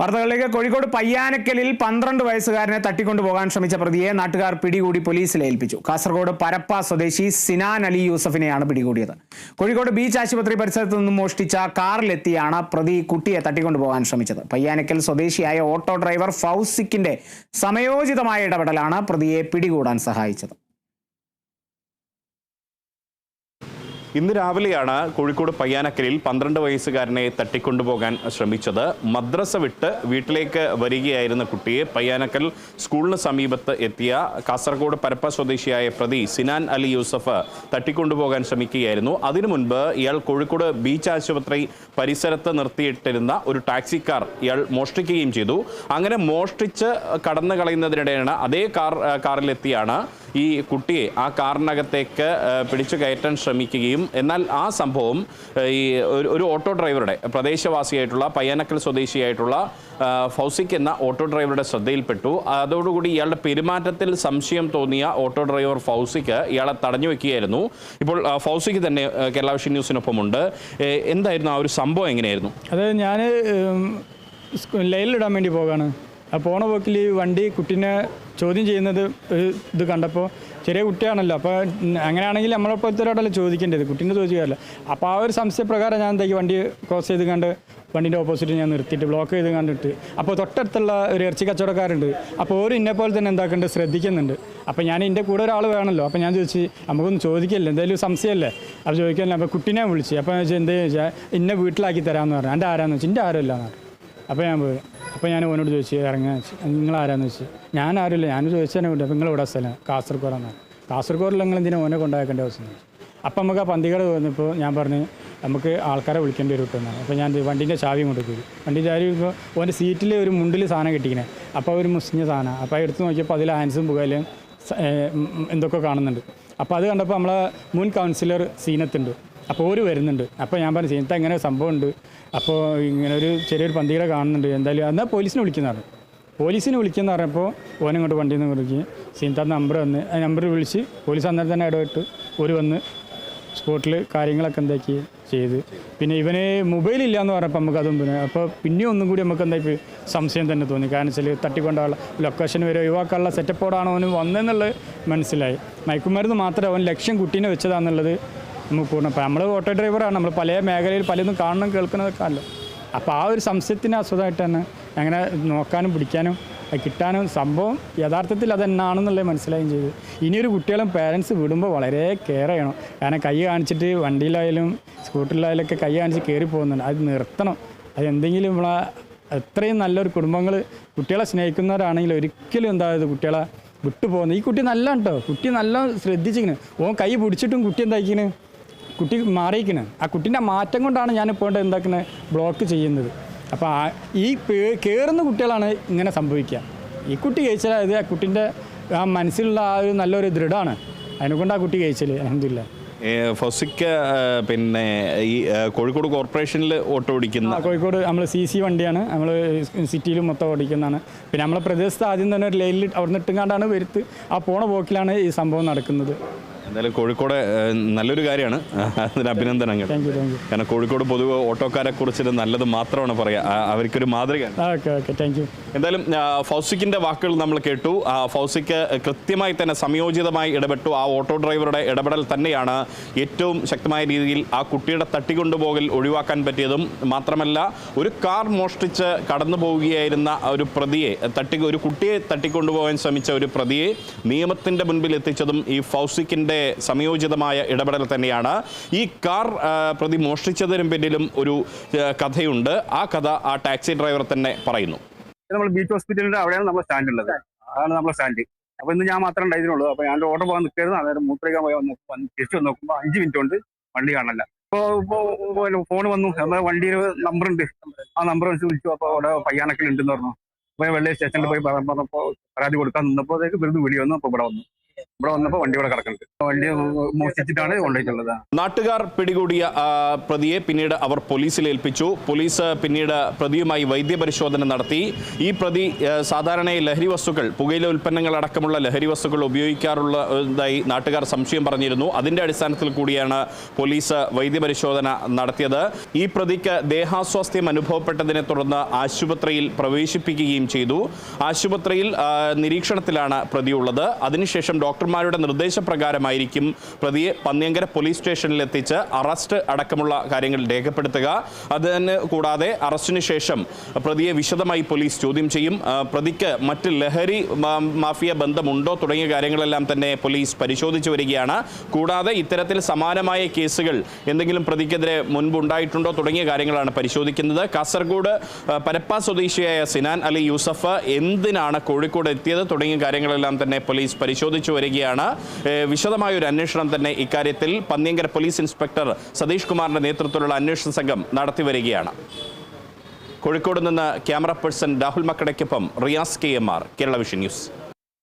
വാർത്തകളിലേക്ക്. കോഴിക്കോട് പയ്യാനക്കലിൽ പന്ത്രണ്ട് വയസ്സുകാരനെ തട്ടിക്കൊണ്ടു പോകാൻ ശ്രമിച്ച പ്രതിയെ നാട്ടുകാർ പിടികൂടി പോലീസിൽ ഏൽപ്പിച്ചു. കാസർഗോഡ് പരപ്പ സ്വദേശി സിനാൻ അലി യൂസഫിനെയാണ് പിടികൂടിയത്. കോഴിക്കോട് ബീച്ച് ആശുപത്രി പരിസരത്ത് നിന്നും മോഷ്ടിച്ച കാറിലെത്തിയാണ് പ്രതി കുട്ടിയെ തട്ടിക്കൊണ്ടു പോകാൻ ശ്രമിച്ചത്. പയ്യാനക്കൽ സ്വദേശിയായ ഓട്ടോ ഡ്രൈവർ ഫൗസിക്കിന്റെ സമയോചിതമായ ഇടപെടലാണ് പ്രതിയെ പിടികൂടാൻ സഹായിച്ചത്. ഇന്ന് രാവിലെയാണ് കോഴിക്കോട് പയ്യാനക്കലിൽ പന്ത്രണ്ട് വയസ്സുകാരനെ തട്ടിക്കൊണ്ടുപോകാൻ ശ്രമിച്ചത്. മദ്രസ വിട്ട് വീട്ടിലേക്ക് വരികയായിരുന്ന കുട്ടിയെ പയ്യാനക്കൽ സ്കൂളിന് സമീപത്ത് എത്തിയ കാസർഗോഡ് പരപ്പ സ്വദേശിയായ പ്രതി സിനാൻ അലി യൂസഫ് തട്ടിക്കൊണ്ടുപോകാൻ ശ്രമിക്കുകയായിരുന്നു. അതിനു മുൻപ് ഇയാൾ കോഴിക്കോട് ബീച്ച് ആശുപത്രി പരിസരത്ത് നിർത്തിയിട്ടിരുന്ന ഒരു ടാക്സി കാർ ഇയാൾ മോഷ്ടിക്കുകയും ചെയ്തു. അങ്ങനെ മോഷ്ടിച്ച് കടന്നു കളയുന്നതിനിടെയാണ് അതേ കാർ കാറിലെത്തിയാണ് ഈ കുട്ടിയെ ആ കാറിനകത്തേക്ക് പിടിച്ചു കയറ്റാൻ ശ്രമിക്കുകയും എന്നാൽ ആ സംഭവം ഈ ഒരു- ഓട്ടോ ഡ്രൈവറുടെ പ്രദേശവാസിയായിട്ടുള്ള പയ്യാനക്കൽ സ്വദേശിയായിട്ടുള്ള ഫൗസിക് എന്ന ഓട്ടോ ഡ്രൈവറുടെ ശ്രദ്ധയിൽപ്പെട്ടു. അതോടുകൂടി ഇയാളുടെ പെരുമാറ്റത്തിൽ സംശയം തോന്നിയ ഓട്ടോ ഡ്രൈവർ ഫൗസിക്ക് ഇയാളെ തടഞ്ഞു വെക്കുകയായിരുന്നു. ഇപ്പോൾ ഫൗസിക്ക് തന്നെ കേരള വിഷൻ ന്യൂസിനൊപ്പമുണ്ട്. എന്തായിരുന്നു ആ ഒരു സംഭവം എങ്ങനെയായിരുന്നു? അതെ ഞാൻ ലൈനിലിടാൻ വേണ്ടി പോകാണ്. ആ പോണ പോക്കിൽ വണ്ടി കുട്ടീനെ ചോദ്യം ചെയ്യുന്നത് ഒരു ഇത് കണ്ടപ്പോൾ ചെറിയ കുട്ടിയാണല്ലോ അപ്പോൾ അങ്ങനെയാണെങ്കിൽ നമ്മളെപ്പോലത്തെ ഒരാളല്ലേ ചോദിക്കേണ്ടത്? കുട്ടീന്റെ ചോദിക്കാറില്ല അപ്പോൾ ആ ഒരു സംശയപ്രകാരം ഞാൻ എന്താക്കി വണ്ടി ക്രോസ് ചെയ്ത് കണ്ട് വണ്ടിന്റെ ഓപ്പോസിറ്റ് ഞാൻ നിർത്തിയിട്ട് ബ്ലോക്ക് ചെയ്ത് കണ്ടിട്ട്. അപ്പോൾ തൊട്ടടുത്തുള്ള ഒരു ഇറച്ചി കച്ചവടക്കാരുണ്ട്. അപ്പോൾ ഓരോ ഇന്നെ പോലെ തന്നെ എന്താക്കുന്നുണ്ട് ശ്രദ്ധിക്കുന്നുണ്ട്. അപ്പോൾ ഞാൻ എന്റെ കൂടെ ഒരാൾ വേണമല്ലോ അപ്പോൾ ഞാൻ ചോദിച്ചു നമുക്കൊന്നും ചോദിക്കല്ലേ? എന്തായാലും സംശയമല്ലേ അപ്പോൾ ചോദിക്കല്ലേ? അപ്പോൾ കുട്ടീനെ വിളിച്ച് അപ്പോൾ എന്താ ചോദിച്ചാൽ ഇന്നെ വീട്ടിലാക്കി തരാമെന്ന് പറഞ്ഞു. എന്റെ ആരാന്ന് വെച്ചാൽ എന്റെ ആരും ഇല്ലയെന്ന് പറഞ്ഞു. അപ്പോൾ ഞാൻ പോയി. അപ്പോൾ ഞാൻ ഓനോട് ചോദിച്ചു ഇറങ്ങാൻ നിങ്ങൾ ആരാന്ന് വെച്ച് ഞാൻ ആരുമില്ല ഞാൻ ചോദിച്ചതിനെ വിട്ടു നിങ്ങൾ ഇവിടെ സ്ഥലം കാസർഗോഡെന്ന്. കാസർഗോഡിൽ നിങ്ങൾ എന്തിനാ ഓനെ കൊണ്ടാക്കേണ്ട ആവശ്യം? അപ്പം നമുക്ക് ആ പന്തികട തോന്നിപ്പോൾ ഞാൻ പറഞ്ഞു നമുക്ക് ആൾക്കാരെ വിളിക്കേണ്ടി വരും കിട്ടുന്നതാണ് അപ്പോൾ ഞാൻ വണ്ടീന്റെ ചാവി കൊണ്ട് പോയി വണ്ടി ചാവി ഇപ്പോൾ ഓന്റെ സീറ്റിൽ ഒരു മുണ്ടിൽ സാധനം കിട്ടിക്കണേ. അപ്പോൾ ഒരു മുസ്ലിം സാധനം. അപ്പോൾ എടുത്ത് നോക്കിയപ്പോൾ അതിൽ ഹാൻസും പുകയിലും എന്തൊക്കെ കാണുന്നുണ്ട്. അപ്പോൾ അത് കണ്ടപ്പോൾ നമ്മളെ മുൻ കൗൺസിലർ സീനത്തുണ്ട് അപ്പോൾ ഓര് വരുന്നുണ്ട്. അപ്പോൾ ഞാൻ പറഞ്ഞു സീനത്ത് ഇങ്ങനെ സംഭവം ഉണ്ട് അപ്പോൾ ഇങ്ങനെ ഒരു ചെറിയൊരു പന്തികളെ കാണുന്നുണ്ട്. എന്തായാലും എന്നാൽ പോലീസിനെ വിളിക്കുന്നതാണ് പോലീസിനെ വിളിക്കുന്ന പറഞ്ഞപ്പോൾ ഓനിങ്ങോട്ട് വണ്ടിയിൽ നിന്ന് വിളിക്കുക സീനത്ത നമ്പർ വന്ന് ആ നമ്പർ വിളിച്ച് പോലീസ് അന്നേരം തന്നെ ഇടപെട്ട് ഒരു വന്ന് സ്പോട്ടിൽ കാര്യങ്ങളൊക്കെ എന്താക്കി ചെയ്ത്. പിന്നെ ഇവന് മൊബൈൽ ഇല്ല എന്ന് പറഞ്ഞപ്പോൾ നമുക്ക് അതും പിന്നെ അപ്പോൾ പിന്നെയും ഒന്നും കൂടി നമുക്ക് എന്താ ഇപ്പോൾ സംശയം തന്നെ തോന്നി. കാരണം വെച്ചാൽ തട്ടിക്കൊണ്ടുള്ള ലൊക്കേഷൻ വരെ ഒഴിവാക്കാനുള്ള സെറ്റപ്പോടാണ് അവന് വന്നതെന്നുള്ളത് മനസ്സിലായി. മയക്കുമരുന്ന് മാത്രമേ അവൻ ലക്ഷ്യം കുട്ടീനെ വെച്ചതാണെന്നുള്ളത് നമുക്ക് ഇപ്പം നമ്മൾ ഓട്ടോ ഡ്രൈവറാണ് നമ്മൾ പല മേഖലയിൽ പലതും കാണണം കേൾക്കുന്നതൊക്കെ അല്ല അപ്പോൾ ആ ഒരു സംശയത്തിന് അസുഖമായിട്ട് തന്നെ അങ്ങനെ നോക്കാനും പിടിക്കാനും കിട്ടാനും സംഭവം യഥാർത്ഥത്തിൽ അതെന്നാണെന്നുള്ളത് മനസ്സിലായും ചെയ്തു. ഇനിയൊരു കുട്ടികളും പേരൻസ് വിടുമ്പോൾ വളരെ കെയർ ചെയ്യണം. കാരണം കൈ കാണിച്ചിട്ട് വണ്ടിയിലായാലും സ്കൂട്ടറിലായാലൊക്കെ കൈ കാണിച്ച് കയറി പോകുന്നുണ്ട്. അത് നിർത്തണം. അത് എന്തെങ്കിലും നമ്മളെ എത്രയും നല്ലൊരു കുടുംബങ്ങൾ കുട്ടികളെ സ്നേഹിക്കുന്നവരാണെങ്കിൽ ഒരിക്കലും എന്തായത് കുട്ടികളെ വിട്ടുപോകുന്നത് ഈ കുട്ടി നല്ല കേട്ടോ കുട്ടി നല്ല ശ്രദ്ധിച്ചിങ്ങനെ ഓൻ കൈ പിടിച്ചിട്ടും കുട്ടി എന്താക്കിന് കുട്ടി മാറിയിരിക്കുന്നത് ആ കുട്ടീന്റെ മാറ്റം കൊണ്ടാണ് ഞാൻ ഇപ്പോൾ എന്താക്കുന്നത് ബ്ലോക്ക് ചെയ്യുന്നത്. അപ്പോൾ ആ ഈ കയറുന്ന കുട്ടികളാണ് ഇങ്ങനെ സംഭവിക്കുക. ഈ കുട്ടി കഴിച്ചാൽ അത് ആ കുട്ടീന്റെ ആ മനസ്സിലുള്ള ആ ഒരു നല്ലൊരു ദൃഢമാണ് അതിനെക്കൊണ്ട് ആ കുട്ടി കഴിച്ചാൽ അഹമ്മദില്ല ഏ, പിന്നെ ഈ കോഴിക്കോട് കോർപ്പറേഷനിൽ ഓട്ടോ ഓടിക്കുന്ന കോഴിക്കോട് നമ്മൾ സി സി വണ്ടിയാണ്. നമ്മൾ സിറ്റിയിൽ മൊത്തം ഓടിക്കുന്നതാണ്. പിന്നെ നമ്മളെ പ്രദേശത്ത് ആദ്യം തന്നെ ഒരു ലൈനിൽ അവിടെ നിന്ന് ഇട്ടുകൊണ്ടാണ് വരുത്ത് ആ പോണ പോക്കിലാണ് ഈ സംഭവം നടക്കുന്നത്. എന്തായാലും കോഴിക്കോട് നല്ലൊരു കാര്യമാണ്. അതിന് അഭിനന്ദനങ്ങൾ. കാരണം കോഴിക്കോട് പൊതുവെ ഓട്ടോക്കാരെ കുറിച്ച് നല്ലത് മാത്രമാണ് പറയുക അവർക്കൊരു മാതൃക എന്തായാലും ഫൗസിക്കിന്റെ വാക്കുകൾ നമ്മൾ കേട്ടു. ആ, ഫൗസിക്ക് കൃത്യമായി തന്നെ സംയോജിതമായി ഇടപെട്ടു. ആ ഓട്ടോ ഡ്രൈവറുടെ ഇടപെടൽ തന്നെയാണ് ഏറ്റവും ശക്തമായ രീതിയിൽ ആ കുട്ടിയുടെ തട്ടിക്കൊണ്ടുപോകൽ ഒഴിവാക്കാൻ പറ്റിയതും മാത്രമല്ല ഒരു കാർ മോഷ്ടിച്ച് കടന്നു പോവുകയായിരുന്ന ഒരു പ്രതിയെ തട്ടി ഒരു കുട്ടിയെ തട്ടിക്കൊണ്ടുപോകാൻ ശ്രമിച്ച ഒരു പ്രതിയെ നിയമത്തിന്റെ മുൻപിൽ എത്തിച്ചതും ഈ ഫൗസിക്കിന്റെ സംയോജിതമായ ഇടപെടൽ തന്നെയാണ്. ഈ കാർ പ്രതി മോഷ്ടിച്ചതിനും പിന്നിലും ഒരു കഥയുണ്ട്. ആ കഥ ആ ടാക്സി ഡ്രൈവർ തന്നെ പറയുന്നു. നമ്മൾ ബീച്ച് ഹോസ്പിറ്റലിന്റെ അവിടെയാണ് നമ്മുടെ സ്റ്റാൻഡ് ഉള്ളത്. അതാണ് നമ്മുടെ സ്റ്റാൻഡ്. അപ്പൊ ഇന്ന് ഞാൻ മാത്രമേ ഉണ്ടായിരുന്നുള്ളൂ അപ്പൊ ഞാൻ ഓട്ടോ പോകാൻ നിൽക്കായിരുന്നു. അന്നേരം മൂത്രയ്ക്കാൻ പോയി തിരിച്ചു നോക്കുമ്പോൾ അഞ്ച് മിനിറ്റ് കൊണ്ട് വണ്ടി കാണല്ല ഇപ്പോ ഇപ്പോ ഫോൺ വന്നു. നമ്മുടെ വണ്ടിയിൽ നമ്പർ ഉണ്ട്. ആ നമ്പർ വെച്ച് വിളിച്ചു. അപ്പൊ അവിടെ പയ്യാനക്കൽ ഉണ്ടെന്ന് പറഞ്ഞു. അപ്പൊ വെള്ളി സ്റ്റേഷനിൽ പോയി പറ- പറഞ്ഞപ്പോ പരാതി കൊടുക്കാൻ നിന്നപ്പോഴത്തേക്ക് വെറുതെ വിളി വന്നു. അപ്പൊ ഇവിടെ വന്നു. ഇവിടെ വന്നപ്പോൾ വണ്ടി ഇവിടെ കിടക്കുന്നുണ്ട്. വണ്ടി മോഷ്ടിച്ചിട്ടാണ് കൊണ്ടുപോയിട്ടുള്ളത്. നാട്ടുകാർ പിടികൂടിയ പ്രതിയെ പിന്നീട് അവർ പോലീസിൽ ഏൽപ്പിച്ചു. പോലീസ് പിന്നീട് പ്രതിയുമായി വൈദ്യപരിശോധന നടത്തി. ഈ പ്രതി സാധാരണ ലഹരി വസ്തുക്കൾ പുകയില ഉൽപ്പന്നങ്ങൾ അടക്കമുള്ള ലഹരി വസ്തുക്കൾ ഉപയോഗിക്കാറുള്ളതായി നാട്ടുകാർ സംശയം പറഞ്ഞിരുന്നു. അതിന്റെ അടിസ്ഥാനത്തിൽ കൂടിയാണ് പോലീസ് വൈദ്യപരിശോധന നടത്തിയത്. ഈ പ്രതിക്ക് ദേഹാസ്വാസ്ഥ്യം അനുഭവപ്പെട്ടതിനെ തുടർന്ന് ആശുപത്രിയിൽ പ്രവേശിപ്പിക്കുകയും ചെയ്തു. ആശുപത്രിയിൽ നിരീക്ഷണത്തിലാണ് പ്രതിയുള്ളത്. അതിനുശേഷം ഡോക്ടർമാരുടെ നിർദ്ദേശപ്രകാരമായിരിക്കും പ്രതിയെ പന്നിയങ്കര പോലീസ് സ്റ്റേഷനിൽ എത്തിച്ച് അറസ്റ്റ് അടക്കമുള്ള കാര്യങ്ങൾ രേഖപ്പെടുത്തുക. അതിന് കൂടാതെ അറസ്റ്റിന് ശേഷം പ്രതിയെ വിശദമായി പോലീസ് ചോദ്യം ചെയ്യും. പ്രതിക്ക് മറ്റ് ലഹരി മാഫിയ ബന്ധമുണ്ടോ തുടങ്ങിയ കാര്യങ്ങളെല്ലാം തന്നെ പോലീസ് പരിശോധിച്ചു വരികയാണ്. കൂടാതെ ഇത്തരത്തിൽ സമാനമായ കേസുകൾ എന്തെങ്കിലും പ്രതിക്കെതിരെ മുൻപുണ്ടായിട്ടുണ്ടോ തുടങ്ങിയ കാര്യങ്ങളാണ് പരിശോധിക്കുന്നത്. കാസർഗോഡ് പരപ്പ സ്വദേശിയായ സിനാൻ അലി യൂസഫ് എന്തിനാണ് കോഴിക്കോട് എത്തിയത് തുടങ്ങിയ കാര്യങ്ങളെല്ലാം തന്നെ പോലീസ് പരിശോധിച്ചു വരികയാണ്. ഏ, വിശദമായ ഒരു അന്വേഷണം തന്നെ ഇക്കാര്യത്തിൽ പന്നിയങ്കര പോലീസ് ഇൻസ്പെക്ടർ സതീഷ് കുമാറിന്റെ നേതൃത്വത്തിലുള്ള അന്വേഷണ സംഘം നടത്തി വരികയാണ് കോഴിക്കോട് നിന്ന് camera person Rahul മക്കടയ്ക്കൊപ്പം Riyas K M R Kerala vision news.